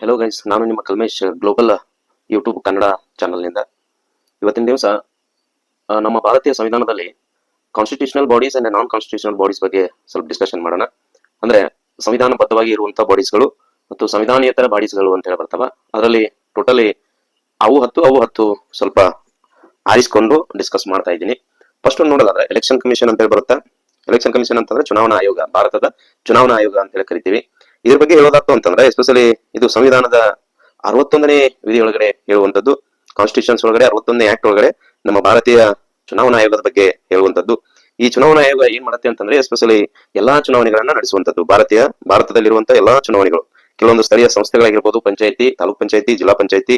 Hello guys ನಾನು ನಿಮ್ಮ Kalmesh global YouTube Kannada ಚಾನಲ್ನಿಂದ ಇವತ್ತಿನ ದಿವಸ ನಮ್ಮ ಭಾರತೀಯ ಸಂವಿಧಾನದಲ್ಲಿ constitutional bodies and non constitutional bodies ಬಗ್ಗೆ ಸ್ವಲ್ಪ ಡಿಸ್ಕಷನ್ ಮಾಡೋಣ. ಅಂದ್ರೆ ಸಂವಿಧಾನಬದ್ಧವಾಗಿ ಇರುವಂಥ ಬಾಡೀಸ್ಗಳು ಮತ್ತು ಸಂವಿಧಾನೇತರ ಬಾಡೀಸ್ಗಳು ಅಂತ ಹೇಳಿ ಬರ್ತಾವ ಅದರಲ್ಲಿ ಟೋಟಲಿ ಅವು ಹತ್ತು ಅವು ಹತ್ತು ಸ್ವಲ್ಪ ಆರಿಸ್ಕೊಂಡು ಡಿಸ್ಕಸ್ ಮಾಡ್ತಾ ಇದ್ದೀನಿ. ಫಸ್ಟ್ ಒಂದು ನೋಡೋದಾದ್ರೆ ಎಲೆಕ್ಷನ್ ಕಮಿಷನ್ ಅಂತ ಹೇಳಿ ಬರುತ್ತೆ ಎಲೆಕ್ಷನ್ ಕಮಿಷನ್ ಅಂತಂದ್ರೆ ಚುನಾವಣಾ ಆಯೋಗ, ಭಾರತದ ಚುನಾವಣಾ ಆಯೋಗ ಅಂತ ಹೇಳಿ ಕರಿತೀವಿ. ಇದ್ರ ಬಗ್ಗೆ ಹೇಳೋದಾಗ್ತು ಅಂತಂದ್ರೆ ಎಸ್ಪೆಷಲಿ ಇದು ಸಂವಿಧಾನದ ಅರವತ್ತೊಂದನೇ ವಿಧಿ ಒಳಗಡೆ ಹೇಳುವಂತದ್ದು ಕಾನ್ಸ್ಟಿಟ್ಯೂಷನ್ಸ್ ಒಳಗಡೆ, ಅರವತ್ತೊಂದನೇ ಆಕ್ಟ್ ಒಳಗಡೆ ನಮ್ಮ ಭಾರತೀಯ ಚುನಾವಣಾ ಆಯೋಗದ ಬಗ್ಗೆ ಹೇಳುವಂತದ್ದು ಈ ಚುನಾವಣಾ ಆಯೋಗ ಏನ್ ಮಾಡುತ್ತೆ ಅಂತಂದ್ರೆ ಎಸ್ಪೆಷಲಿ ಎಲ್ಲಾ ಚುನಾವಣೆಗಳನ್ನ ನಡೆಸುವಂತದ್ದು ಭಾರತೀಯ ಭಾರತದಲ್ಲಿರುವಂತಹ ಎಲ್ಲಾ ಚುನಾವಣೆಗಳು. ಕೆಲವೊಂದು ಸ್ಥಳೀಯ ಸಂಸ್ಥೆಗಳಾಗಿರ್ಬೋದು, ಪಂಚಾಯತಿ, ತಾಲೂಕ್ ಪಂಚಾಯತಿ, ಜಿಲ್ಲಾ ಪಂಚಾಯತಿ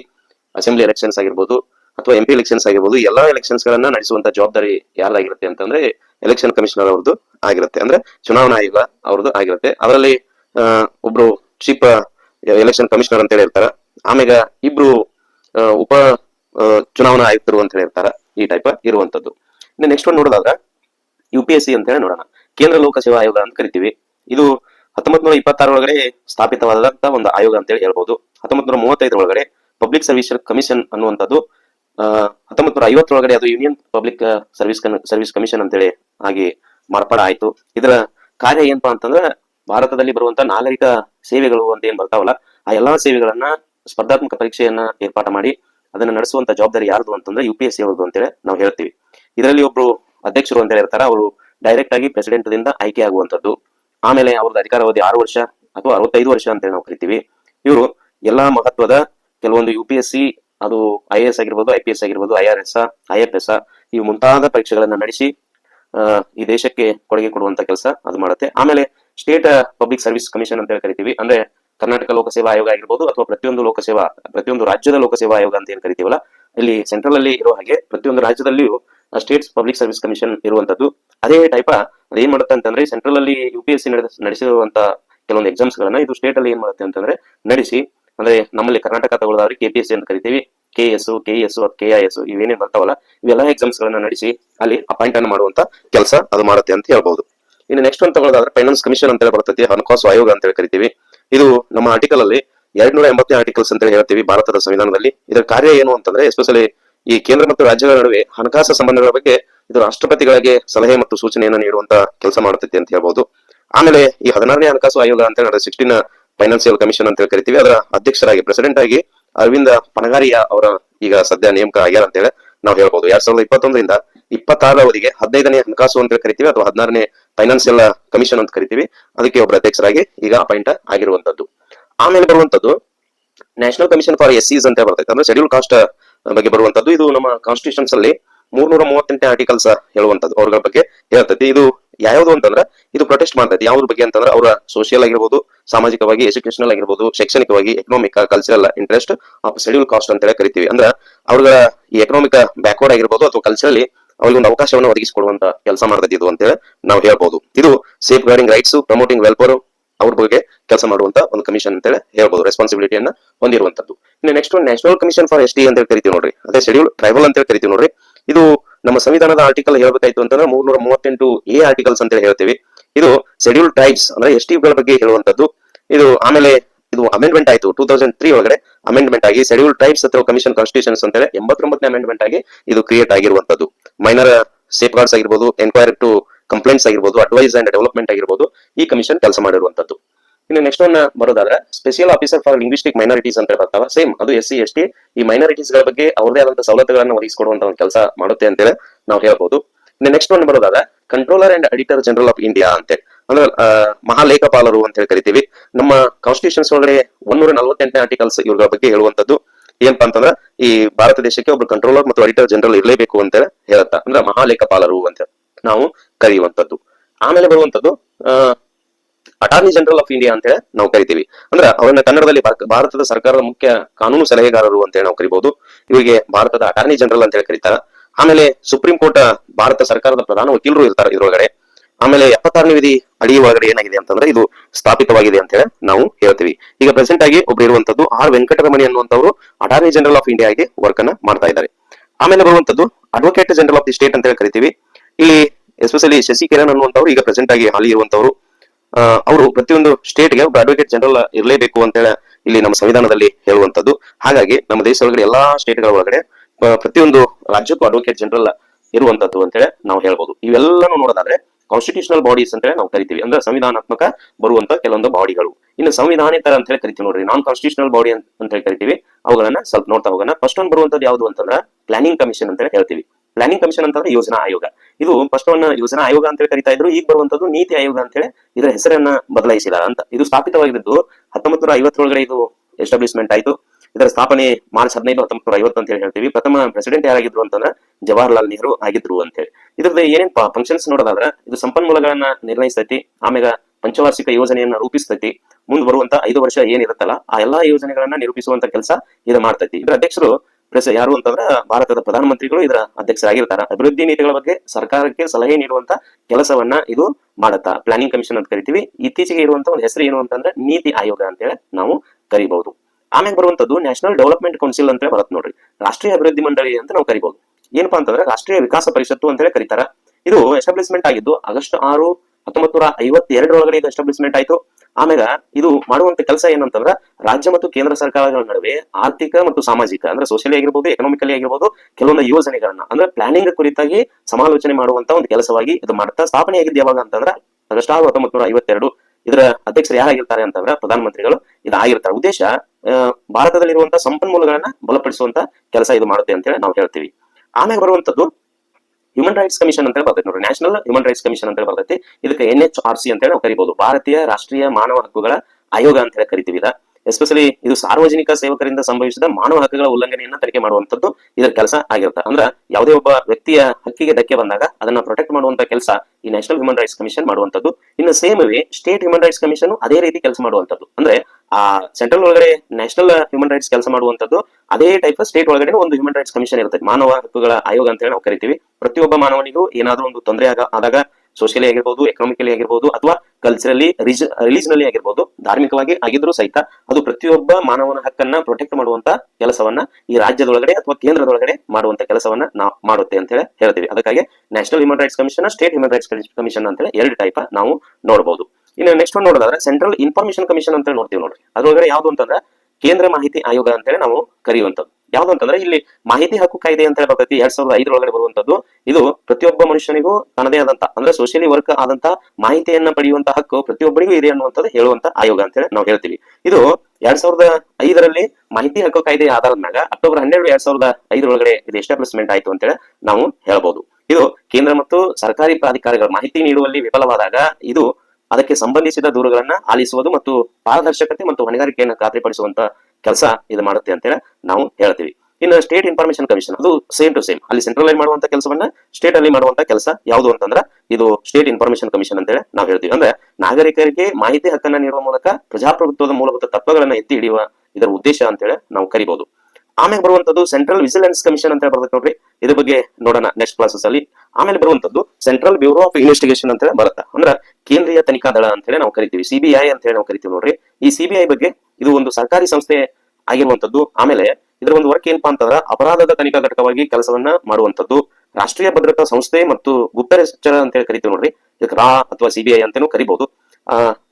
ಅಸೆಂಬ್ಲಿ ಎಲೆಕ್ಷನ್ಸ್ ಆಗಿರ್ಬೋದು, ಅಥವಾ ಎಂಪಿ ಎಲೆಕ್ಷನ್ಸ್ ಆಗಿರ್ಬೋದು, ಎಲ್ಲಾ ಎಲೆಕ್ಷನ್ಸ್ ಗಳನ್ನ ನಡೆಸುವಂತ ಜವಾಬ್ದಾರಿ ಯಾರಾಗಿರುತ್ತೆ ಅಂತಂದ್ರೆ ಎಲೆಕ್ಷನ್ ಕಮಿಷನರ್ ಅವ್ರದ್ದು ಆಗಿರುತ್ತೆ. ಅಂದ್ರೆ ಚುನಾವಣಾ ಆಯೋಗ ಅವ್ರದ್ದು ಆಗಿರುತ್ತೆ. ಅದರಲ್ಲಿ ಒಬ್ರು ಚೀಫ್ ಎಲೆಕ್ಷನ್ ಕಮಿಷನರ್ ಅಂತ ಹೇಳಿ ಇರ್ತಾರ. ಆಮೇಲೆ ಇಬ್ರು ಉಪ ಚುನಾವಣಾ ಆಯುಕ್ತರು ಅಂತ ಹೇಳಿ ಇರ್ತಾರ. ಈ ಟೈಪ್ ಇರುವಂತದ್ದು. ಇನ್ನು ನೆಕ್ಸ್ಟ್ ಒಂದು ನೋಡೋದಾದ್ರೆ ಯು ಪಿ ಎಸ್ ಸಿ ಅಂತ ಹೇಳಿ ನೋಡೋಣ. ಕೇಂದ್ರ ಲೋಕಸೇವಾ ಆಯೋಗ ಅಂತ ಕರಿತೀವಿ. ಇದು ಹತ್ತೊಂಬತ್ ನೂರ ಇಪ್ಪತ್ತಾರೊಳಗಡೆ ಸ್ಥಾಪಿತವಾದಂತ ಒಂದು ಆಯೋಗ ಅಂತ ಹೇಳಿ ಹೇಳ್ಬೋದು. ಹತ್ತೊಂಬತ್ ನೂರ ಮೂವತ್ತೈದರೊಳಗಡೆ ಪಬ್ಲಿಕ್ ಸರ್ವಿಸ್ ಕಮಿಷನ್ ಅನ್ನುವಂಥದ್ದು ಹತ್ತೊಂಬತ್ ನೂರ ಐವತ್ತರೊಳಗಡೆ ಅದು union public service service commission ಅಂತೇಳಿ ಆಗಿ ಮಾರ್ಪಾಡ ಆಯ್ತು ಇದರ ಕಾರ್ಯ ಏನಪ್ಪಾ ಅಂತಂದ್ರೆ ಭಾರತದಲ್ಲಿ ಬರುವಂತ ನಾಗರಿಕ ಸೇವೆಗಳು ಅಂತ ಏನ್ ಬರ್ತಾವಲ್ಲ, ಆ ಎಲ್ಲಾ ಸೇವೆಗಳನ್ನ ಸ್ಪರ್ಧಾತ್ಮಕ ಪರೀಕ್ಷೆಯನ್ನ ಏರ್ಪಾಟ ಮಾಡಿ ಅದನ್ನ ನಡೆಸುವಂತ ಜವಾಬ್ದಾರಿ ಯಾರ್ದು ಅಂತಂದ್ರೆ ಯು ಪಿ ಎಸ್ ಸಿ ಅವ್ರದ್ದು ಅಂತೇಳಿ ನಾವು ಹೇಳ್ತೀವಿ. ಇದರಲ್ಲಿ ಒಬ್ರು ಅಧ್ಯಕ್ಷರು ಅಂತ ಇರ್ತಾರ ಅವರು ಡೈರೆಕ್ಟ್ ಆಗಿ ಪ್ರೆಸಿಡೆಂಟ್ ದಿಂದ ಆಯ್ಕೆ ಆಗುವಂತದ್ದು ಆಮೇಲೆ ಅವ್ರದ್ದು ಅಧಿಕಾರಾವಧಿ ಆರು ವರ್ಷ ಅಥವಾ ಅರವತ್ತೈದು ವರ್ಷ ಅಂತೇಳಿ ನಾವು ಕರಿತೀವಿ. ಇವರು ಎಲ್ಲಾ ಮಹತ್ವದ ಕೆಲವೊಂದು ಯು ಅದು ಐ ಎಸ್ ಆಗಿರ್ಬೋದು ಐ ಪಿ ಎಸ್ ಆಗಿರ್ಬೋದು I R S I F S ಈ ಮುಂತಾದ ಪರೀಕ್ಷೆಗಳನ್ನ ನಡೆಸಿ ಈ ದೇಶಕ್ಕೆ ಕೊಡುಗೆ ಕೊಡುವಂತ ಕೆಲಸ ಅದು ಮಾಡುತ್ತೆ. ಆಮೇಲೆ ಸ್ಟೇಟ್ ಪಬ್ಲಿಕ್ ಸರ್ವಿಸ್ ಕಮಿಷನ್ ಅಂತ ಹೇಳಿ ಕರಿತೀವಿ. ಅಂದ್ರೆ ಕರ್ನಾಟಕ ಲೋಕಸೇವಾ ಆಯೋಗ ಆಗಿರ್ಬೋದು ಅಥವಾ ಪ್ರತಿಯೊಂದು ಲೋಕಸೇವಾ, ಪ್ರತಿಯೊಂದು ರಾಜ್ಯದ ಲೋಕಸೇವಾ ಆಯೋಗ ಅಂತ ಏನು ಕರಿತೀವಲ್ಲ, ಇಲ್ಲಿ ಸೆಂಟ್ರಲ್ ಅಲ್ಲಿ ಇರೋ ಹಾಗೆ ಪ್ರತಿಯೊಂದು ರಾಜ್ಯದಲ್ಲಿಯೂ ಸ್ಟೇಟ್ಸ್ ಪಬ್ಲಿಕ್ ಸರ್ವಿಸ್ ಕಮಿಷನ್ ಇರುವಂತದ್ದು ಅದೇ ಟೈಪ್ ಅದೇನ್ ಮಾಡುತ್ತೆ ಅಂತಂದ್ರೆ ಸೆಂಟ್ರಲ್ ಅಲ್ಲಿ ಯು ಪಿ ಎಸ್ ಸಿ ನಡೆಸಿರುವಂತ ಕೆಲವೊಂದು ಎಕ್ಸಾಮ್ಸ್ ಗಳನ್ನ ಇದು ಸ್ಟೇಟ್ ಅಲ್ಲಿ ಏನ್ ಮಾಡುತ್ತೆ ಅಂತಂದ್ರೆ, ನಡೆಸಿ, ಅಂದ್ರೆ ನಮ್ಮಲ್ಲಿ ಕರ್ನಾಟಕ ತಗೊಳ್ಳೋದ್ರೆ ಕೆ ಪಿ ಎಸ್ ಸಿ ಅಂತ ಕರಿತೀವಿ. K S K S K I S ಇವೇನೇನ್ ಬರ್ತಾವಲ್ಲ, ಇವೆಲ್ಲ ಎಕ್ಸಾಮ್ಸ್ ಗಳನ್ನ ನಡೆಸಿ, ಅಲ್ಲಿ ಅಪಾಯಿಂಟ್ ಅನ್ನು ಮಾಡುವಂತ ಕೆಲಸ ಅದು ಮಾಡುತ್ತೆ ಅಂತ ಹೇಳ್ಬಹುದು ಇನ್ನು ನೆಕ್ಸ್ಟ್ ಒಂದು ತಗೊಳ್ಳೋದಾದ್ರೆ ಫೈನಾನ್ಸ್ ಕಮಿಷನ್ ಅಂತ ಹೇಳಿ ಬರ್ತೈತಿ ಹಣಕಾಸು ಆಯೋಗ ಅಂತ ಹೇಳಿ ಕರಿತೀವಿ. ಇದು ನಮ್ಮ ಆರ್ಟಿಕಲ್ ಅಲ್ಲಿ ಎರಡ್ ನೂರ ಎಂಬತ್ತನೇ ಆರ್ಟಿಕಲ್ಸ್ ಅಂತ ಹೇಳಿ ಹೇಳ್ತೀವಿ ಭಾರತದ ಸಂವಿಧಾನದಲ್ಲಿ. ಇದರ ಕಾರ್ಯ ಏನು ಅಂತಂದ್ರೆ ಎಸ್ಪೆಷಲಿ ಈ ಕೇಂದ್ರ ಮತ್ತು ರಾಜ್ಯಗಳ ನಡುವೆ ಹಣಕಾಸು ಸಂಬಂಧಗಳ ಬಗ್ಗೆ ಇದು ರಾಷ್ಟ್ರಪತಿಗಳಿಗೆ ಸಲಹೆ ಮತ್ತು ಸೂಚನೆಯನ್ನು ನೀಡುವಂತ ಕೆಲಸ ಮಾಡುತ್ತೈತಿ ಅಂತ ಹೇಳ್ಬಹುದು ಆಮೇಲೆ ಈ ಹದಿನಾರನೇ ಹಣಕಾಸು ಆಯೋಗ ಅಂತ ಹೇಳಿ ಸಿಕ್ಸ್ಟೀನ್ ಫೈನಾನ್ಸಿಯಲ್ ಕಮಿಷನ್ ಅಂತ ಹೇಳಿ ಕರಿತೀವಿ. ಅದರ ಅಧ್ಯಕ್ಷರಾಗಿ ಪ್ರೆಸಿಡೆಂಟ್ ಆಗಿ ಅರವಿಂದ ಪನಗಾರಿಯಾ ಅವರ ಈಗ ಸದ್ಯ ನೇಮಕ ಆಗ್ಯಾರ ಅಂತ ಹೇಳಿ ನಾವು ಹೇಳ್ಬಹುದು ಎರಡ್ ಸಾವಿರದ ಇಪ್ಪತ್ತೊಂದರಿಂದ ಇಪ್ಪತ್ತಾರರ ಅವಧಿಗೆ ಹದಿನೈದನೇ ಹಣಕಾಸು ಅಂತ ಕರಿತೀವಿ ಅಥವಾ ಹದಿನಾರನೇ ಫೈನಾನ್ಸಿಯಲ್ ಕಮಿಷನ್ ಅಂತ ಕರಿತೀವಿ, ಅದಕ್ಕೆ ಒಬ್ಬರು ಅಧ್ಯಕ್ಷರಾಗಿ ಈಗ ಅಪಾಯಿಂಟ್ ಆಗಿರುವಂತದ್ದು. ಆಮೇಲೆ ಬರುವಂತದ್ದು national commission for S Cs ಅಂತ ಬರ್ತೈತೆ. ಅಂದ್ರೆ ಶೆಡ್ಯೂಲ್ ಕಾಸ್ಟ್ ಬಗ್ಗೆ ಬರುವಂತದ್ದು. ಇದು ನಮ್ಮ ಕಾನ್ಸ್ಟಿಟ್ಯೂಷನ್ಸ್ ಅಲ್ಲಿ ಮೂರ್ನೂರ ಮೂವತ್ತೆಂಟನೇ ಆರ್ಟಿಕಲ್ಸ್ ಹೇಳುವಂತದ್ದು. ಅವ್ರ ಬಗ್ಗೆ ಹೇಳ್ತೈತಿ ಇದು ಯಾವ್ದು ಅಂತಂದ್ರೆ, ಇದು ಪ್ರೊಟೆಸ್ಟ್ ಮಾಡ್ತೈತಿ. ಯಾವ್ದ್ರ ಬಗ್ಗೆ ಅಂತಂದ್ರೆ, ಅವರ ಸೋಷಿಯಲ್ ಆಗಿರ್ಬೋದು, ಸಾಮಾಜಿಕವಾಗಿ ಎಜುಕೇಶನಲ್ ಆಗಿರ್ಬೋದು, ಶೈಕ್ಷಣಿಕವಾಗಿ economic cultural interest of schedule caste ಅಂತ ಹೇಳಿ ಕರಿತೀವಿ. ಅಂದ್ರೆ ಅವ್ರಗಳ ಈ ಎಕನಾಮಿಕ್ ಬ್ಯಾಕ್ವರ್ಡ್ ಆಗಿರ್ಬೋದು ಅಥವಾ ಕಲ್ಚರಲಿ ಅವ್ರಿಗೆ ಒಂದು ಅವಕಾಶವನ್ನು ಒದಗಿಸಿಕೊಡುವಂತ ಕೆಲಸ ಇದು ಅಂತೇಳಿ ನಾವು ಹೇಳ್ಬಹುದು ಇದು safeguarding rights promoting welfare ಅವ್ರ ಬಗ್ಗೆ ಕೆಲಸ ಮಾಡುವಂತ ಒಂದು ಕಮಿಷನ್ ಅಂತೇಳಿ ಹೇಳ್ಬೋದು ರೆಸ್ಪಾನ್ಸಿಬಿಲಿಟಿಯನ್ನ ಹೊಂದಿರುವಂತದ್ದು. ಇನ್ನು ನೆಕ್ಸ್ಟ್ ಒಂದು national commission for S T ಅಂತ ಹೇಳಿ ಕರಿತೀವಿ ನೋಡ್ರಿ. ಅದೇ ಶೆಡ್ಯೂಲ್ ಟ್ರೈಬಲ್ ಅಂತ ಹೇಳಿ ಕರಿತೀವಿ ನೋಡ್ರಿ. ಇದು ನಮ್ಮ ಸಂವಿಧಾನದ ಆರ್ಟಿಕಲ್ ಹೇಳ್ಬೇಕಾಯ್ತು ಅಂತಂದ್ರೆ ಮೂರ್ನೂರ ಮೂವತ್ತೆಂಟು ಎ ಆರ್ಟಿಕಲ್ಸ್ ಅಂತ ಹೇಳಿ ಹೇಳ್ತೀವಿ. ಇದು ಶೆಡ್ಯೂಲ್ ಟ್ರೈಬ್ಸ್ ಅಂದ್ರೆ ಎಸ್ಗಳ ಬಗ್ಗೆ ಹೇಳುವಂತದ್ದು. ಇದು ಆಮೇಲೆ ಇದು ಅಮೆಂಡ್ಮೆಂಟ್ ಆಯಿತು ಟೂ ತೌಸಂಡ್ ತ್ರೀ ಒಳಗಡೆ ಅಮೆಂಡ್ಮೆಂಟ್ ಆಗಿ ಶೆಡ್ಯೂಲ್ ಟ್ರೈಬ್ಸ್ ಅಥವಾ ಕಮಿಷನ್ ಕಾನ್ಸ್ಟಿಟ್ಯೂಷನ್ಸ್ ಅಂತ ಹೇಳಿ ಎಂಬತ್ತೊಂಬತ್ತನೇ ಅಮೆಂಡ್ಮೆಂಟ್ ಆಗಿ ಇದು ಕ್ರಿಯೇಟ್ ಆಗಿರುವಂತದ್ದು. ಮೈನರ್ ಸೇಫ್ ಗಾರ್ಡ್ಸ್ ಆಗಿರ್ಬೋದು ಎನ್ಕ್ವೈರಿ ಟು ಕಂಪ್ಲೇಂಟ್ಸ್ ಆಗಿರ್ಬೋದು ಅಡ್ವೈಸ್ ಅಂಡ್ ಡೆವಲಪ್ಮೆಂಟ್ ಆಗಿರ್ಬೋದು, ಈ ಕಮಿಷನ್ ಕೆಲಸ ಮಾಡಿರುವಂತದ್ದು. ಇನ್ನು ನೆಕ್ಸ್ಟ್ ಒನ್ ಬರೋದಾದ್ರೆ special officer for linguistic minorities ಅಂತ ಬರ್ತಾವ. ಸೇಮ್ ಅದು ಎಸ್ ಸಿ ಎಸ್ ಟಿ ಈ ಮೈನಾರಿಟೀಸ್ಗಳ ಬಗ್ಗೆ ಅವ್ರದೇ ಆದಂತಹ ಸವಲತ್ತುಗಳನ್ನು ಒದಗಿಸಿಕೊಡುವಂತ ಒಂದು ಕೆಲಸ ಮಾಡುತ್ತೆ ಅಂತೇಳಿ ನಾವು ಹೇಳ್ಬೋದು. ಇನ್ನು ನೆಕ್ಸ್ಟ್ ಒನ್ ಬರೋದಾದ್ರೆ controller and auditor general of India ಅಂತೇಳಿ ಅಂದ್ರೆ ಮಹಾಲೇಖಪಾಲರು ಅಂತ ಹೇಳಿ ಕರಿತೀವಿ. ನಮ್ಮ ಕಾನ್ಸ್ಟಿಟ್ಯೂಷನ್ಸ್ ಒಳಗಡೆ ಒಂದೂರ ನಲವತ್ತೆಂಟನೇ ಆರ್ಟಿಕಲ್ಸ್ ಇವರ ಬಗ್ಗೆ ಹೇಳುವಂತದ್ದು. ಏನಪ್ಪಾ ಅಂತಂದ್ರೆ ಈ ಭಾರತ ದೇಶಕ್ಕೆ ಒಬ್ರು ಕಂಟ್ರೋಲರ್ ಮತ್ತು ಅಡಿಟರ್ ಜನರಲ್ ಇರಲೇಬೇಕು ಅಂತ ಹೇಳುತ್ತಾ, ಅಂದ್ರೆ ಮಹಾಲೇಖಪಾಲರು ಅಂತ ನಾವು ಕರೆಯುವಂತದ್ದು ಆಮೇಲೆ ಬರುವಂತದ್ದು ಅಟಾರ್ನಿ ಜನರಲ್ ಆಫ್ ಇಂಡಿಯಾ ಅಂತ ಹೇಳಿ ನಾವು ಕರಿತೀವಿ. ಅಂದ್ರೆ ಅವರನ್ನ ಕನ್ನಡದಲ್ಲಿ ಭಾರ- ಭಾರತದ ಸರ್ಕಾರದ ಮುಖ್ಯ ಕಾನೂನು ಸಲಹೆಗಾರರು ಅಂತ ಹೇಳಿ ನಾವು ಕರಿಬಹುದು ಇವರಿಗೆ ಭಾರತದ ಅಟಾರ್ನಿ ಜನರಲ್ ಅಂತ ಹೇಳಿ ಕರೀತಾರ. ಆಮೇಲೆ ಸುಪ್ರೀಂ ಕೋರ್ಟ್, ಭಾರತ ಸರ್ಕಾರದ ಪ್ರಧಾನ ವಕೀಲರು ಇರ್ತಾರೆ ಇದ್ರೊಳಗಡೆ. ಆಮೇಲೆ ಎಪ್ಪತ್ತಾರನೇ ವಿಧಿ ಅಡಿ ಒಳಗಡೆ ಏನಾಗಿದೆ ಅಂತಂದ್ರೆ ಇದು ಸ್ಥಾಪಿತವಾಗಿದೆ ಅಂತ ಹೇಳಿ ನಾವು ಹೇಳ್ತೀವಿ. ಈಗ ಪ್ರೆಸೆಂಟ್ ಆಗಿ ಒಬ್ರು ಇರುವಂತದ್ದು ಆರ್ ವೆಂಕಟರಮಣಿ ಅನ್ನುವಂಥವ್ರು ಅಟಾರ್ನಿ ಜನರಲ್ ಆಫ್ ಇಂಡಿಯಾ ಆಗಿ ವರ್ಕ್ ಅನ್ನ ಮಾಡ್ತಾ ಇದ್ದಾರೆ. ಆಮೇಲೆ ಬರುವಂತದ್ದು advocate general of the state ಅಂತ ಹೇಳಿ ಕರಿತೀವಿ. ಇಲ್ಲಿ ಎಸ್ಪೆಷಲಿ ಶಶಿ ಕಿರಣ್ ಅನ್ನುವಂಥವ್ರು ಈಗ ಪ್ರೆಸೆಂಟ್ ಆಗಿ ಹಾಲಿ ಇರುವಂತವ್ರು ಅವರು ಪ್ರತಿಯೊಂದು ಸ್ಟೇಟ್ಗೆ ಒಬ್ಬ ಅಡ್ವೊಕೇಟ್ ಜನರಲ್ ಇರಲೇಬೇಕು ಅಂತ ಹೇಳಿ ಇಲ್ಲಿ ನಮ್ಮ ಸಂವಿಧಾನದಲ್ಲಿ ಹೇಳುವಂತದ್ದು ಹಾಗಾಗಿ ನಮ್ಮ ದೇಶ ಒಳಗಡೆ ಎಲ್ಲಾ ಸ್ಟೇಟ್ಗಳ ಒಳಗಡೆ ಪ್ರತಿಯೊಂದು ರಾಜ್ಯಕ್ಕೂ ಅಡ್ವೊಕೇಟ್ ಜನರಲ್ ಇರುವಂತದ್ದು ಅಂತೇಳಿ ನಾವು ಹೇಳ್ಬೋದು. ಇವೆಲ್ಲನೂ ನೋಡೋದಾದ್ರೆ ಕಾನ್ಸ್ಟಿಟ್ಯೂಷನಲ್ ಬಾಡೀಸ್ ಅಂತ ನಾವು ಕರಿತೀವಿ. ಅಂದ್ರೆ ಸಂವಿಧಾನಾತ್ಮಕ ಬರುವಂತ ಕೆಲವೊಂದು ಬಾಡಿಗಳು. ಇನ್ನು ಸಂವಿಧಾನೇತರ ಅಂತ ಹೇಳಿ ಕರಿತೀವಿ ನೋಡ್ರಿ. ನಾನ್ ಕಾನ್ಸ್ಟಿಟ್ಯೂಷನಲ್ ಬಾಡಿ ಅಂತ ಹೇಳಿ ಕರಿತೀವಿ. ಅವುಗಳನ್ನ ಸ್ವಲ್ಪ ನೋಡ್ತಾ ಹೋಗೋಣ. ಫಸ್ಟ್ ಒಂದು ಬರುವಂತದ್ದು ಯಾವುದು ಅಂತಂದ್ರೆ ಪ್ಲಾನಿಂಗ್ ಕಮಿಷನ್ ಅಂತ ಹೇಳಿ ಹೇಳ್ತೀವಿ. ಪ್ಲಾನಿಂಗ್ ಕಮಿಷನ್ ಅಂತಂದ್ರೆ ಯೋಜನಾ ಆಯೋಗ. ಇದು ಫಸ್ಟ್ ಒನ್ ಯೋಜನಾ ಆಯೋಗ ಅಂತ ಹೇಳಿ ಕರಿತಾ ಇದ್ರು. ಈಗ ಬರುವಂತದ್ದು ನೀತಿ ಆಯೋಗ ಅಂತ ಹೇಳಿ ಇದರ ಹೆಸರನ್ನ ಬದಲಾಯಿಸಿದ ಅಂತ. ಇದು ಸ್ಥಾಪಿತವಾಗಿದ್ದು ಹತ್ತೊಂಬತ್ತು ನೂರ ಐವತ್ತರೊಳಗಡೆ ಇದು ಎಸ್ಟಾಬ್ಲಿಷ್ಮೆಂಟ್ ಆಯ್ತು. ಇದರ ಸ್ಥಾಪನೆ ಮಾರ್ಚ್ ಹದಿನೈದು ಹತ್ತೊಂಬತ್ತು ನೂರ ಐವತ್ತು ಅಂತ ಹೇಳಿ ಹೇಳ್ತೀವಿ. ಪ್ರಥಮ ಪ್ರೆಸಿಡೆಂಟ್ ಯಾರಾಗಿದ್ರು ಅಂತಂದ್ರೆ ಜವಾಹರ್ಲಾಲ್ ನೆಹರು ಆಗಿದ್ರು ಅಂತ ಹೇಳಿ. ಇದ್ರದ್ದು ಏನೇನ್ ಫಂಕ್ಷನ್ಸ್ ನೋಡೋದಾದ್ರೆ ಇದು ಸಂಪನ್ಮೂಲಗಳನ್ನ ನಿರ್ಣಯಿಸ್ತೈತಿ ಆಮೇಲೆ ಪಂಚವಾರ್ಷಿಕ ಯೋಜನೆಯನ್ನ ರೂಪಿಸ್ತೈತಿ, ಮುಂದ್ ಬರುವಂತ ಐದು ವರ್ಷ ಏನಿರುತ್ತಲ್ಲ, ಆ ಎಲ್ಲಾ ಯೋಜನೆಗಳನ್ನ ನಿರೂಪಿಸುವಂತ ಕೆಲಸ ಇದು ಮಾಡ್ತೈತಿ. ಇದರ ಅಧ್ಯಕ್ಷರು ಪ್ರೆಸ್ ಯಾರು ಅಂತಂದ್ರ ಭಾರತದ ಪ್ರಧಾನಮಂತ್ರಿಗಳು ಇದರ ಅಧ್ಯಕ್ಷರಾಗಿರ್ತಾರ. ಅಭಿವೃದ್ಧಿ ನೀತಿಗಳ ಬಗ್ಗೆ ಸರ್ಕಾರಕ್ಕೆ ಸಲಹೆ ನೀಡುವಂತ ಕೆಲಸವನ್ನ ಇದು ಮಾಡತ್ತಾ. ಪ್ಲಾನಿಂಗ್ ಕಮಿಷನ್ ಅಂತ ಕರಿತೀವಿ. ಇತ್ತೀಚೆಗೆ ಇರುವಂತ ಒಂದು ಹೆಸರು ಏನು ಅಂತಂದ್ರೆ ನೀತಿ ಆಯೋಗ ಅಂತೇಳಿ ನಾವು ಕರಿಬಹುದು. ಆಮೇಲೆ ಬರುವಂತದ್ದು ನ್ಯಾಷನಲ್ ಡೆವಲಪ್ಮೆಂಟ್ ಕೌನ್ಸಿಲ್ ಅಂತ ಬರುತ್ತೆ ನೋಡ್ರಿ. ರಾಷ್ಟ್ರೀಯ ಅಭಿವೃದ್ಧಿ ಮಂಡಳಿ ಅಂತ ನಾವು ಕರಿಬಹುದು ಏನಪ್ಪಾ ಅಂತಂದ್ರೆ ರಾಷ್ಟ್ರೀಯ ವಿಕಾಸ ಪರಿಷತ್ತು ಅಂತ ಹೇಳಿ ಕರೀತಾರ. ಇದು ಎಸ್ಟಾಬ್ಲಿಷ್ಮೆಂಟ್ ಆಗಿದ್ದು ಆಗಸ್ಟ್ ಆರು ಹತ್ತೊಂಬತ್ತು ನೂರ ಐವತ್ತೆರಡರೊಳಗಡೆ ಇದು ಎಸ್ಟಾಬ್ಲಿಷ್ಮೆಂಟ್ ಆಯ್ತು. ಆಮೇಲೆ ಇದು ಮಾಡುವಂತ ಕೆಲಸ ಏನಂತಂದ್ರ ರಾಜ್ಯ ಮತ್ತು ಕೇಂದ್ರ ಸರ್ಕಾರಗಳ ನಡುವೆ ಆರ್ಥಿಕ ಮತ್ತು ಸಾಮಾಜಿಕ ಅಂದ್ರೆ ಸೋಷಿಯಲಿ ಆಗಿರ್ಬೋದು ಎಕನಾಮಿಕಲಿ ಆಗಿರ್ಬೋದು ಕೆಲವೊಂದು ಯೋಜನೆಗಳನ್ನ ಅಂದ್ರೆ ಪ್ಲಾನಿಂಗ್ ಕುರಿತಾಗಿ ಸಮಾಲೋಚನೆ ಮಾಡುವಂತ ಒಂದು ಕೆಲಸವಾಗಿ ಇದು ಮಾಡ್ತಾ ಸ್ಥಾಪನೆ ಆಗಿದ್ದು ಯಾವಾಗ ಅಂತಂದ್ರ ಆಗಸ್ಟ್ ಆರು ಹತ್ತೊಂಬತ್ತು ನೂರ ಐವತ್ತೆರಡು. ಇದರ ಅಧ್ಯಕ್ಷರು ಯಾರಾಗಿರ್ತಾರೆ ಅಂತಂದ್ರೆ ಪ್ರಧಾನಮಂತ್ರಿಗಳು ಇದಾಗಿರ್ತಾರೆ. ಉದ್ದೇಶ ಭಾರತದಲ್ಲಿರುವಂತಹ ಸಂಪನ್ಮೂಲಗಳನ್ನ ಬಲಪಡಿಸುವಂತ ಕೆಲಸ ಇದು ಮಾಡುತ್ತೆ ಅಂತ ಹೇಳಿ ನಾವು ಹೇಳ್ತೀವಿ. ಆಮೇಲೆ ಬರುವಂತದ್ದು ಹ್ಯೂಮನ್ ರೈಟ್ಸ್ ಕಮಿಷನ್ ಅಂತ ಹೇಳಿ ಬರ್ತೈತೆ ನೋಡ್ರಿ. ನ್ಯಾಷನಲ್ ಹ್ಯೂಮನ್ ರೈಟ್ಸ್ ಕಮಿಷನ್ ಅಂತ ಹೇಳಿ ಬರ್ತೈತಿ. ಇದಕ್ಕೆ ಎನ್ ಎಚ್ ಆರ್ ಸಿ ಅಂತ ಹೇಳಿ ನಾವು ಕರಿಬಹುದು ಭಾರತೀಯ ರಾಷ್ಟ್ರೀಯ ಮಾನವ ಹಕ್ಕುಗಳ ಆಯೋಗ ಅಂತ ಹೇಳಿ ಕರಿತೀವಿ ಇದ ಎಸ್ಪೆಷಲಿ ಇದು ಸಾರ್ವಜನಿಕ ಸೇವಕರಿಂದ ಸಂಭವಿಸಿದ ಮಾನವ ಹಕ್ಕುಗಳ ಉಲ್ಲಂಘನೆಯನ್ನ ತನಿಖೆ ಮಾಡುವಂತದ್ದು ಇದರ ಕೆಲಸ ಆಗಿರುತ್ತೆ. ಅಂದ್ರೆ ಯಾವುದೇ ಒಬ್ಬ ವ್ಯಕ್ತಿಯ ಹಕ್ಕಿಗೆ ಧಕ್ಕೆ ಬಂದಾಗ ಅದನ್ನ ಪ್ರೊಟೆಕ್ಟ್ ಮಾಡುವಂತ ಕೆಲಸ ಈ ನ್ಯಾಷನಲ್ ಹ್ಯೂಮನ್ ರೈಟ್ಸ್ ಕಮಿಷನ್ ಮಾಡುವಂತದ್ದು ಇನ್ನು same way state human rights commission ಅದೇ ರೀತಿ ಕೆಲಸ ಮಾಡುವಂತದ್ದು ಅಂದ್ರೆ ಆ ಸೆಂಟ್ರಲ್ ಒಳಗಡೆ ನ್ಯಾಷನಲ್ ಹ್ಯೂಮನ್ ರೈಟ್ಸ್ ಕೆಲಸ ಮಾಡುವಂತದ್ದು ಅದೇ ಟೈಪ್ ಸ್ಟೇಟ್ ಒಳಗಡೆ ಒಂದು ಹ್ಯೂಮನ್ ರೈಟ್ಸ್ ಕಮಿಷನ್ ಇರುತ್ತೆ. ಮಾನವ ಹಕ್ಕುಗಳ ಆಯೋಗ ಅಂತ ಹೇಳಿ ನಾವು ಕರಿತೀವಿ. ಪ್ರತಿಯೊಬ್ಬ ಮಾನವನಿಗೂ ಏನಾದ್ರೂ ಒಂದು ತೊಂದರೆ ಆಗ, ಆದಾಗ ಸೋಷಿಯಲಿ ಆಗಿರ್ಬೋದು ಎಕನಾಮಿಕಲಿ ಆಗಿರ್ಬೋದು, ಅಥವಾ ಕಲ್ಚರಲಿ ರಿಲಿಜನಲಿ ಆಗಿರ್ಬೋದು, ಧಾರ್ಮಿಕವಾಗಿ ಆಗಿದ್ರು ಸಹಿತ ಅದು ಪ್ರತಿಯೊಬ್ಬ ಮಾನವನ ಹಕ್ಕನ್ನ ಪ್ರೊಟೆಕ್ಟ್ ಮಾಡುವಂತ ಕೆಲಸವನ್ನ ಈ ರಾಜ್ಯದೊಳಗಡೆ ಅಥವಾ ಕೇಂದ್ರದೊಳಗಡೆ ಮಾಡುವಂತ ಕೆಲಸವನ್ನ ನಾವು ಮಾಡುತ್ತೆ ಅಂತ ಹೇಳಿ ಹೇಳ್ತೀವಿ. ಅದಕ್ಕಾಗಿ national human rights commission state human rights commission ಅಂತ ಹೇಳಿ ಎರಡು ಟೈಪ್ ನಾವು ನೋಡಬಹುದು ಇನ್ನು ನೆಕ್ಸ್ಟ್ ಒಂದು ನೋಡೋದಾದ್ರೆ ಸೆಂಟ್ರಲ್ ಇನ್ಫಾರ್ಮೇಶನ್ ಕಮಿಷನ್ ಅಂತ ನೋಡ್ತೀವಿ ನೋಡ್ರಿ. ಅದ್ರೊಳಗಡೆ ಯಾವ್ದು ಅಂತಂದ್ರೆ, ಕೇಂದ್ರ ಮಾಹಿತಿ ಆಯೋಗ ಅಂತ ಹೇಳಿ ನಾವು ಕರೆಯುವಂತದ್ದು ಯಾವ್ದು ಅಂತಂದ್ರೆ, ಇಲ್ಲಿ ಮಾಹಿತಿ ಹಕ್ಕು ಕಾಯ್ದೆ ಅಂತ ಹೇಳಿ ಬರ್ತೈತಿ ಎರಡ್ ಸಾವಿರದ ಐದರೊಳಗಡೆ ಬರುವಂತದ್ದು ಇದು ಪ್ರತಿಯೊಬ್ಬ ಮನುಷ್ಯನಿಗೂ ತನ್ನದೇ ಆದಂತ, ಅಂದ್ರೆ ಸೋಷಿಯಲಿ ವರ್ಕ್ ಆದಂತ ಮಾಹಿತಿಯನ್ನ ಪಡೆಯುವಂತ ಹಕ್ಕು ಪ್ರತಿಯೊಬ್ಬರಿಗೂ ಇದೆ ಅನ್ನುವಂಥದ್ದು ಹೇಳುವಂತ ಆಯೋಗ ಅಂತ ಹೇಳಿ ನಾವು ಹೇಳ್ತೀವಿ. ಇದು ಎರಡ್ ಸಾವಿರದ ಐದರಲ್ಲಿ ಮಾಹಿತಿ ಹಕ್ಕು ಕಾಯ್ದೆ ಆಧಾರದ ಮ್ಯಾಗ ಅಕ್ಟೋಬರ್ ಹನ್ನೆರಡು ಎರಡ್ ಸಾವಿರದ ಐದರೊಳಗಡೆ ಇದು ಎಸ್ಟಾಬ್ಲಿಷ್ಮೆಂಟ್ ಆಯ್ತು ಅಂತ ಹೇಳಿ ನಾವು ಹೇಳಬಹುದು ಇದು ಕೇಂದ್ರ ಮತ್ತು ಸರ್ಕಾರಿ ಪ್ರಾಧಿಕಾರಗಳು ಮಾಹಿತಿ ನೀಡುವಲ್ಲಿ ವಿಫಲವಾದಾಗ ಇದು ಅದಕ್ಕೆ ಸಂಬಂಧಿಸಿದ ದೂರುಗಳನ್ನ ಆಲಿಸುವುದು ಮತ್ತು ಪಾರದರ್ಶಕತೆ ಮತ್ತು ಹೊಣೆಗಾರಿಕೆಯನ್ನು ಖಾತ್ರಿಪಡಿಸುವಂತ ಕೆಲಸ ಇದು ಮಾಡುತ್ತೆ ಅಂತೇಳಿ ನಾವು ಹೇಳ್ತೀವಿ. ಇನ್ನು ಸ್ಟೇಟ್ ಇನ್ಫಾರ್ಮೇಶನ್ ಕಮಿಷನ್ ಅದು ಸೇಮ್ ಟು ಸೇಮ್ ಅಲ್ಲಿ ಸೆಂಟ್ರಲೈಸ್ ಮಾಡುವಂತ ಕೆಲಸವನ್ನ ಸ್ಟೇಟ್ ಅಲ್ಲಿ ಮಾಡುವಂತ ಕೆಲಸ ಯಾವುದು ಅಂತಂದ್ರೆ ಇದು ಸ್ಟೇಟ್ ಇನ್ಫಾರ್ಮೇಶನ್ ಕಮಿಷನ್ ಅಂತೇಳಿ ನಾವು ಹೇಳ್ತೀವಿ. ಅಂದ್ರೆ ನಾಗರಿಕರಿಗೆ ಮಾಹಿತಿ ಹಕ್ಕನ್ನ ನೀಡುವ ಮೂಲಕ ಪ್ರಜಾಪ್ರಭುತ್ವದ ಮೂಲಭೂತ ತತ್ವಗಳನ್ನ ಎತ್ತಿ ಹಿಡಿಯುವ ಇದರ ಉದ್ದೇಶ ಅಂತೇಳಿ ನಾವು ಕರಿಬಹುದು ಆಮೇಲೆ ಬರುವಂತದ್ದು ಸೆಂಟ್ರಲ್ ವಿಜಿಲೆನ್ಸ್ ಕಮಿಷನ್ ಅಂತ ಬರುತ್ತೆ ನೋಡ್ರಿ. ಇದ್ರ ಬಗ್ಗೆ ನೋಡೋಣ ನೆಕ್ಸ್ಟ್ ಕ್ಲಾಸಸ್ ಅಲ್ಲಿ. ಆಮೇಲೆ ಬರುವಂತದ್ದು ಸೆಂಟ್ರಲ್ ಬ್ಯೂರೋ ಆಫ್ ಇನ್ವೆಸ್ಟಿಗೇಷನ್ ಅಂತ ಹೇಳಿ ಬರುತ್ತೆ. ಅಂದ್ರೆ ಕೇಂದ್ರೀಯ ತನಿಖಾ ದಳ ಅಂತ ಹೇಳಿ ನಾವು ಕರಿತೀವಿ ಸಿಬಿಐ ಅಂತ ಹೇಳಿ ನಾವು ಕರಿತೀವಿ ನೋಡ್ರಿ. ಈ ಸಿಬಿಐ ಬಗ್ಗೆ ಇದು ಒಂದು ಸರ್ಕಾರಿ ಸಂಸ್ಥೆ ಆಗಿರುವಂತದ್ದು, ಆಮೇಲೆ ಇದರ ಒಂದು ವರ್ಕ್ ಏನಪ್ಪಾ ಅಂತಂದ್ರೆ ಅಪರಾಧದ ತನಿಖಾ ಘಟಕವಾಗಿ ಕೆಲಸವನ್ನ ಮಾಡುವಂತದ್ದು. ರಾಷ್ಟ್ರೀಯ ಭದ್ರತಾ ಸಂಸ್ಥೆ ಮತ್ತು ಗುಪ್ತಚರ ಅಂತ ಹೇಳಿ ಕರಿತೀವಿ ನೋಡ್ರಿ. ರಾ ಅಥವಾ ಸಿಬಿಐ ಅಂತಾನೂ ಕರಿಬಹುದು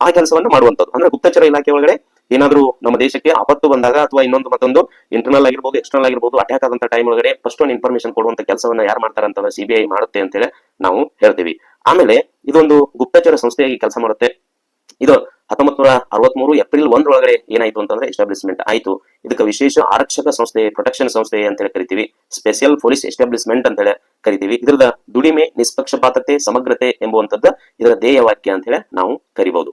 ಆ ಕೆಲಸವನ್ನ ಮಾಡುವಂತದ್ದು. ಅಂದ್ರೆ ಗುಪ್ತಚರ ಇಲಾಖೆ ಒಳಗಡೆ ಏನಾದ್ರೂ ನಮ್ಮ ದೇಶಕ್ಕೆ ಆಪತ್ತು ಬಂದಾಗ ಅಥವಾ ಇನ್ನೊಂದು ಮತ್ತೊಂದು ಇಂಟರ್ನಲ್ ಆಗಿರ್ಬೋದು ಎಕ್ಸ್ಟರ್ನಲ್ ಆಗಿರ್ಬೋದು ಅಟ್ಯಾಕ್ ಆದಂತ ಟೈಮ್ ಒಳಗಡೆ ಫಸ್ಟ್ ಒಂದು ಇನ್ಫಾರ್ಮೇಶನ್ ಕೊಡುವಂತ ಕೆಲಸವನ್ನ ಯಾರು ಮಾಡ್ತಾರೆ ಅಂತಂದ್ರೆ ಸಿಬಿಐ ಮಾಡುತ್ತೆ ಅಂತೇಳಿ ನಾವು ಹೇಳ್ತೀವಿ. ಆಮೇಲೆ ಇದೊಂದು ಗುಪ್ತಚರ ಸಂಸ್ಥೆಯಾಗಿ ಕೆಲಸ ಮಾಡುತ್ತೆ. ಇದು ಹತ್ತೊಂಬತ್ ನೂರ ಅರವತ್ಮೂರು ಏಪ್ರಿಲ್ ಒಂದರೊಳಗಡೆ ಏನಾಯ್ತು ಅಂತಂದ್ರೆ ಎಸ್ಟಾಬ್ಲಿಷ್ಮೆಂಟ್ ಆಯ್ತು. ಇದಕ್ಕೆ ವಿಶೇಷ ಆರಕ್ಷಕ ಸಂಸ್ಥೆ ಪ್ರೊಟೆಕ್ಷನ್ ಸಂಸ್ಥೆ ಅಂತ ಹೇಳಿ ಕರಿತೀವಿ. ಸ್ಪೆಷಲ್ ಪೊಲೀಸ್ ಎಸ್ಟಾಬ್ಲಿಷ್ಮೆಂಟ್ ಅಂತ ಹೇಳಿ ಕರಿತೀವಿ. ಇದರದ ದುಡಿಮೆ, ನಿಷ್ಪಕ್ಷಪಾತತೆ, ಸಮಗ್ರತೆ ಎಂಬುವಂತದ್ದು ಇದರ ಧ್ಯೇಯ ವಾಕ್ಯ ಅಂತ ಹೇಳಿ ನಾವು ಕರಿಬಹುದು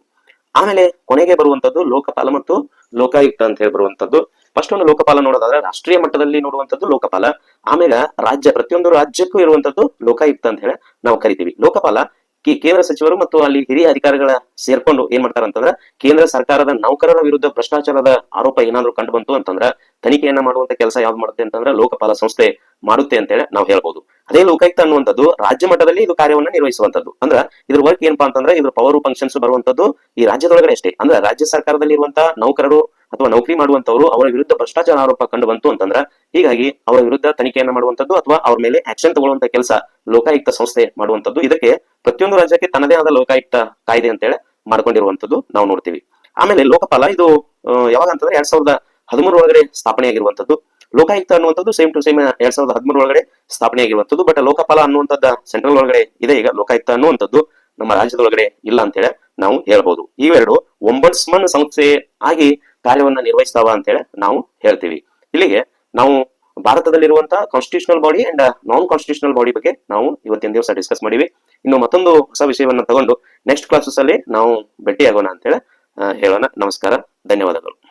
ಆಮೇಲೆ ಕೊನೆಗೆ ಬರುವಂತದ್ದು ಲೋಕಪಾಲ ಮತ್ತು ಲೋಕಾಯುಕ್ತ ಅಂತ ಹೇಳಿ ಬರುವಂತದ್ದು. ಫಸ್ಟ್ ಒಂದು ಲೋಕಪಾಲ ನೋಡೋದಾದ್ರೆ ರಾಷ್ಟ್ರೀಯ ಮಟ್ಟದಲ್ಲಿ ನೋಡುವಂತದ್ದು ಲೋಕಪಾಲ. ಆಮೇಲೆ ರಾಜ್ಯ, ಪ್ರತಿಯೊಂದು ರಾಜ್ಯಕ್ಕೂ ಇರುವಂತದ್ದು ಲೋಕಾಯುಕ್ತ ಅಂತ ಹೇಳಿ ನಾವು ಕರಿತೀವಿ. ಲೋಕಪಾಲ ಕೇಂದ್ರ ಸಚಿವರು ಮತ್ತು ಅಲ್ಲಿ ಹಿರಿಯ ಅಧಿಕಾರಿಗಳ ಸೇರ್ಕೊಂಡು ಏನ್ ಮಾಡ್ತಾರೆ ಅಂತಂದ್ರೆ ಕೇಂದ್ರ ಸರ್ಕಾರದ ನೌಕರರ ವಿರುದ್ಧ ಭ್ರಷ್ಟಾಚಾರದ ಆರೋಪ ಏನಾದ್ರೂ ಕಂಡು ಬಂತು ಅಂತಂದ್ರ ತನಿಖೆಯನ್ನ ಮಾಡುವಂತ ಕೆಲಸ ಯಾವ್ದು ಮಾಡುತ್ತೆ ಅಂತಂದ್ರೆ ಲೋಕಪಾಲ ಸಂಸ್ಥೆ ಮಾಡುತ್ತೆ ಅಂತೇಳಿ ನಾವು ಹೇಳ್ಬೋದು. ಅದೇ ಲೋಕಾಯುಕ್ತ ಅನ್ನುವಂಥದ್ದು ರಾಜ್ಯ ಮಟ್ಟದಲ್ಲಿ ಇದು ಕಾರ್ಯವನ್ನ ನಿರ್ವಹಿಸುವಂತದ್ದು ಅಂದ್ರೆ ಇದ್ರ ವರ್ಕ್ ಏನಪ್ಪಾ ಅಂತಂದ್ರೆ ಇದ್ರ ಪವರ್ ಫಂಕ್ಷನ್ಸ್ ಬರುವಂತದ್ದು ಈ ರಾಜ್ಯದೊಳಗಡೆ ಅಷ್ಟೇ. ಅಂದ್ರೆ ರಾಜ್ಯ ಸರ್ಕಾರದಲ್ಲಿ ಇರುವಂತಹ ನೌಕರರು ಅಥವಾ ನೌಕರಿ ಮಾಡುವಂತವರು ಅವರ ವಿರುದ್ಧ ಭ್ರಷ್ಟಾಚಾರ ಆರೋಪ ಕಂಡು ಬಂತು ಅಂತಂದ್ರ ಹೀಗಾಗಿ ಅವರ ವಿರುದ್ಧ ತನಿಖೆಯನ್ನ ಮಾಡುವಂತದ್ದು ಅಥವಾ ಅವರ ಮೇಲೆ ಆಕ್ಷನ್ ತಗೊಳ್ಳುವಂತ ಕೆಲಸ ಲೋಕಾಯುಕ್ತ ಸಂಸ್ಥೆ ಮಾಡುವಂತದ್ದು ಇದಕ್ಕೆ ಪ್ರತಿಯೊಂದು ರಾಜ್ಯಕ್ಕೆ ತನ್ನದೇ ಆದ ಲೋಕಾಯುಕ್ತ ಕಾಯ್ದೆ ಅಂತೇಳಿ ಮಾಡ್ಕೊಂಡಿರುವಂತದ್ದು ನಾವು ನೋಡ್ತೀವಿ. ಆಮೇಲೆ ಲೋಕಪಾಲ ಇದು ಯಾವಾಗ ಅಂತಂದ್ರೆ ಎರಡ್ ಸಾವಿರದ ಹದಿಮೂರು ಒಳಗಡೆ ಸ್ಥಾಪನೆ ಆಗಿರುವಂತದ್ದು ಲೋಕಾಯುಕ್ತ ಅನ್ನುವಂಥದ್ದು ಸೇಮ್ ಟು ಸೇಮ್ ಎರಡ್ ಸಾವಿರದ ಹದಿಮೂರು ಒಳಗಡೆ ಸ್ಥಾಪನೆ ಬಟ್ ಲೋಕಪಾಲ ಅನ್ನುವಂಥದ್ದು ಸೆಂಟ್ರಲ್ ಒಳಗಡೆ ಇದೆ. ಈಗ ಲೋಕಾಯುಕ್ತ ಅನ್ನುವಂಥದ್ದು ನಮ್ಮ ರಾಜ್ಯದೊಳಗಡೆ ಇಲ್ಲ ಅಂತ ಹೇಳಿ ನಾವು ಹೇಳ್ಬೋದು. ಇವೆರಡು ಒಂಬಡ್ಸ್ಮನ್ ಸಂಸ್ಥೆ ಆಗಿ ಕಾರ್ಯವನ್ನ ನಿರ್ವಹಿಸ್ತಾವ ಅಂತೇಳಿ ನಾವು ಹೇಳ್ತೀವಿ. ಇಲ್ಲಿಗೆ ನಾವು ಭಾರತದಲ್ಲಿರುವಂತಹ constitutional body and non constitutional body ಬಗ್ಗೆ ನಾವು ಇವತ್ತಿನ ದಿವಸ ಡಿಸ್ಕಸ್ ಮಾಡಿವಿ. ಇನ್ನು ಮತ್ತೊಂದು ಹೊಸ ವಿಷಯವನ್ನ ತಗೊಂಡು ನೆಕ್ಸ್ಟ್ ಕ್ಲಾಸಸ್ ಅಲ್ಲಿ ನಾವು ಭೇಟಿಯಾಗೋಣ ಅಂತ ಹೇಳಿ ಹೇಳೋಣ. ನಮಸ್ಕಾರ. ಧನ್ಯವಾದಗಳು.